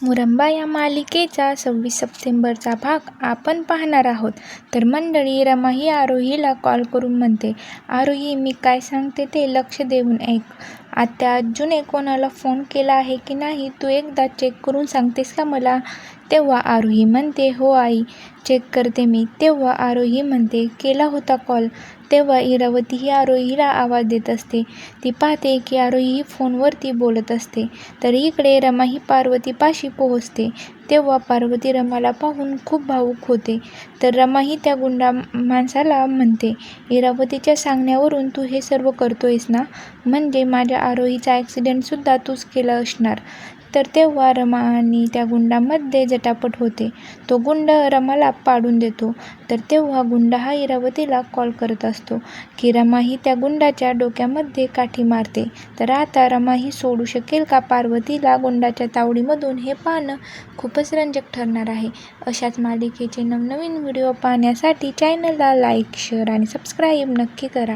मुरंबा या मालिकेचा सव्वीस सप्टेंबरचा भाग आपण पाहणार आहोत. तर मंडळी रमा ही आरोहीला कॉल करून म्हणते आरोही मी काय सांगते ते लक्ष देऊन ऐक. आत्या अज्जूने कोणाला फोन केला आहे की नाही तू एकदा चेक करून सांगतेस का मला? तेव्हा आरोही म्हणते हो आई चेक करते मी. तेव्हा आरोही म्हणते केला होता कॉल. तेव्हा इरावती ही आरोहीला आवाज देत असते. ती पाहते की आरोही ही फोनवरती बोलत असते. तर इकडे रमा ही पार्वतीपाशी पोहोचते. तेव्हा पार्वती रमाला पाहून खूप भावूक होते. तर रमा ही त्या गुंडा माणसाला म्हणते इरावतीच्या सांगण्यावरून तू हे सर्व करतोयस ना? म्हणजे माझ्या आरोहीचा ॲक्सिडेंटसुद्धा तूच केला असणार. तर तेव्हा रमा आणि त्या गुंडामध्ये जटापट होते. तो गुंड रमाला पाडून देतो. तर तेव्हा गुंड हा इरावतीला कॉल करत असतो. की रमा ही त्या गुंडाच्या डोक्यामध्ये काठी मारते. तर आता रमाही सोडू शकेल का पार्वतीला गुंडाच्या तावडीमधून? हे पाहणं खूपच रंजक ठरणार आहे. अशाच मालिकेचे नवनवीन व्हिडिओ पाहण्यासाठी चॅनलला लाईक शेअर आणि सबस्क्राईब नक्की करा.